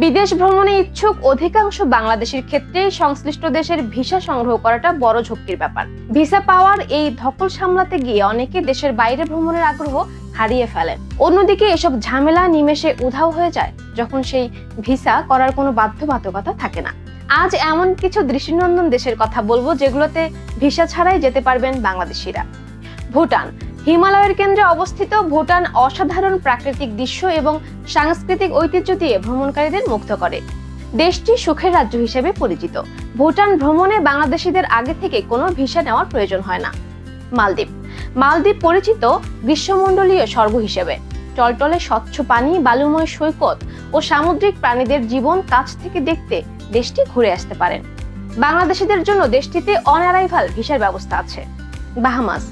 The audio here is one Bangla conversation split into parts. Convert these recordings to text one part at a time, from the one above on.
বিদেশ ভ্রমণে ইচ্ছুক অধিকাংশ বাংলাদেশের ক্ষেত্রেই সংশ্লিষ্ট দেশের ভিসা সংগ্রহ করাটা বড় ঝক্কির ব্যাপার। ভিসা পাওয়ার এই ধকল সামলাতে গিয়ে অনেকে দেশের বাইরে ভ্রমণের আগ্রহ হারিয়ে ফেলেন। অন্যদিকে এসব ঝামেলা নিমেষে উধাও হয়ে যায় যখন সেই ভিসা করার কোনো বাধ্যবাধকতা থাকে না। আজ এমন কিছু দৃষ্টিনন্দন দেশের কথা বলব যেগুলোতে ভিসা ছাড়াই যেতে পারবেন বাংলাদেশিরা। ভুটান হিমালয়ের কেন্দ্রে অবস্থিত ভুটান অসাধারণ প্রাকৃতিক দৃশ্য এবং সাংস্কৃতিক ঐতিহ্য দিয়ে ভ্রমণকারীদের মুগ্ধ করে। দেশটি সুখের রাজ্য হিসেবে পরিচিত। ভুটান ভ্রমণে বাংলাদেশিদের আগে থেকে কোনো ভিসা নেওয়ার প্রয়োজন হয় না। মালদ্বীপ। মালদ্বীপ পরিচিত গ্রীষ্মমণ্ডলীয় স্বর্গ হিসেবে। টলটলে স্বচ্ছ পানি, বালুময় সৈকত ও সামুদ্রিক প্রাণীদের জীবন কাছ থেকে দেখতে দেশটি ঘুরে আসতে পারেন। বাংলাদেশিদের জন্য দেশটিতে অন অ্যারাইভাল ভিসার ব্যবস্থা আছে। বাহামাস।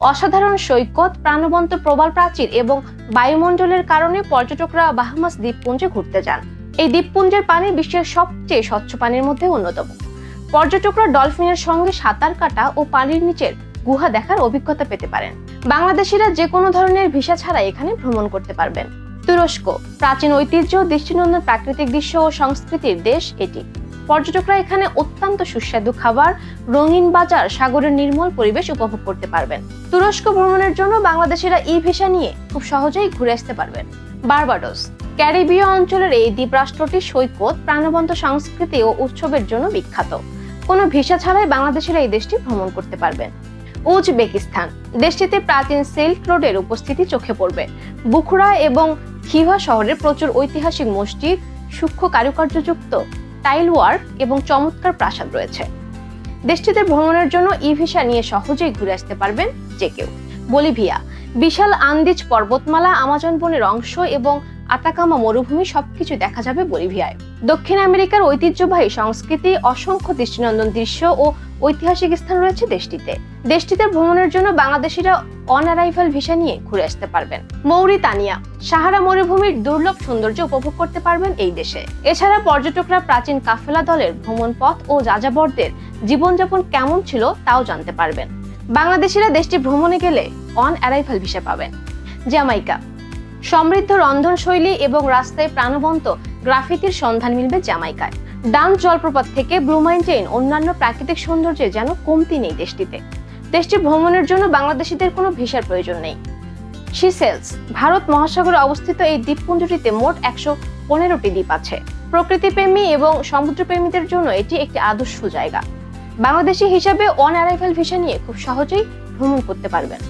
অসাধারণ সৈকত, প্রাণবন্ত প্রবাল প্রাচীর এবং বায়ুমণ্ডলের কারণে পর্যটকরা বাহামাস দ্বীপপুঞ্জে ঘুরতে যান। এই দ্বীপপুঞ্জের পানি বিশ্বের সবচেয়ে স্বচ্ছ পানির মধ্যে অন্যতম। পর্যটকরা ডলফিনের সঙ্গে সাঁতার কাটা ও পানির নিচের গুহা দেখার অভিজ্ঞতা পেতে পারেন। বাংলাদেশিরা যে কোনো ধরনের ভিসা ছাড়া এখানে ভ্রমণ করতে পারবেন। তুরস্ক, প্রাচীন ঐতিহ্য, দৃষ্টিনন্দন প্রাকৃতিক দৃশ্য ও সংস্কৃতির দেশ এটি। পর্যটকরা এখানে অত্যন্ত সুস্বাদু খাবার, রঙিন বাজার, সাগরের নির্মল পরিবেশ উপভোগ করতে পারবেন। তুরস্ক ভ্রমণের জন্য বাংলাদেশিরা ই ভিসা নিয়ে খুব সহজেই ঘুরে আসতে পারবেন। বারবাডোস, ক্যারিবীয় অঞ্চলের এই দ্বীপরাষ্ট্রটি সৈকত, প্রাণবন্ত সংস্কৃতি ও উৎসবের জন্য বিখ্যাত। কোনো ভিসা ছাড়াই বাংলাদেশিরা এই দেশটি ভ্রমণ করতে পারবেন। উজবেকিস্তান, দেশটিতে প্রাচীন সিল্ক রোডের উপস্থিতি চোখে পড়বে। বুখরা এবং খিভা শহরের প্রচুর ঐতিহাসিক মসজিদ, সূক্ষ্ম কারুকার্যযুক্ত টাইল ওয়ার্ক এবং চমৎকার প্রাসাদ রয়েছে। দেশটিতে ভ্রমণের জন্য ই ভিসা নিয়ে সহজেই ঘুরে আসতে পারবেন যে কেউ। বলিভিয়া, বিশাল আন্দিজ পর্বতমালা, আমাজন বনের অংশ এবং আতাকামা মরুভূমি সবকিছু দেখা যাবে বলিভিয়ায়। দক্ষিণ আমেরিকার ঐতিহ্যবাহী সংস্কৃতি, অসংখ্য দৃষ্টিনন্দন দৃশ্য ও ঐতিহাসিক স্থান রয়েছে দেশটিতে। দেশটিতে ভ্রমণের জন্য বাংলাদেশিরা অন ভিসা নিয়ে ঘুরে আসতে পারবেন। মৌরিতানিয়া, সাহারা মরুভূমির দুর্লভ সৌন্দর্য উপভোগ করতে পারবেন এই দেশে। এছাড়া পর্যটকরা প্রাচীন কাফেলা দলের ভ্রমণ পথ ও যাযাবরদের জীবনযাপন কেমন ছিল তাও জানতে পারবেন। বাংলাদেশিরা দেশটি ভ্রমণে গেলে অন অ্যারাইভাল ভিসা পাবেন। জামাইকা সমৃদ্ধ রন্ধনশৈলী এবং রাস্তায় প্রাণবন্ত গ্রাফিতির সন্ধান মিলবে জামাইকায়। ডান জলপ্রপাত থেকে ব্লু মাউন্টেন অন্যান্য প্রাকৃতিক সৌন্দর্যে যেন কমতি নেই দেশটিতে। দেশটি ভ্রমণের জন্য বাংলাদেশিদের কোনো ভিসার প্রয়োজন নেই। সিসেলস ভারত মহাসাগরে অবস্থিত এই দ্বীপপুঞ্জটিতে মোট একশো পনেরোটি দ্বীপ আছে। প্রকৃতিপ্রেমী এবং সমুদ্রপ্রেমীদের জন্য এটি একটি আদর্শ জায়গা। বাংলাদেশি হিসাবে অন অ্যারাইভাল ভিসা নিয়ে খুব সহজেই ভ্রমণ করতে পারবেন।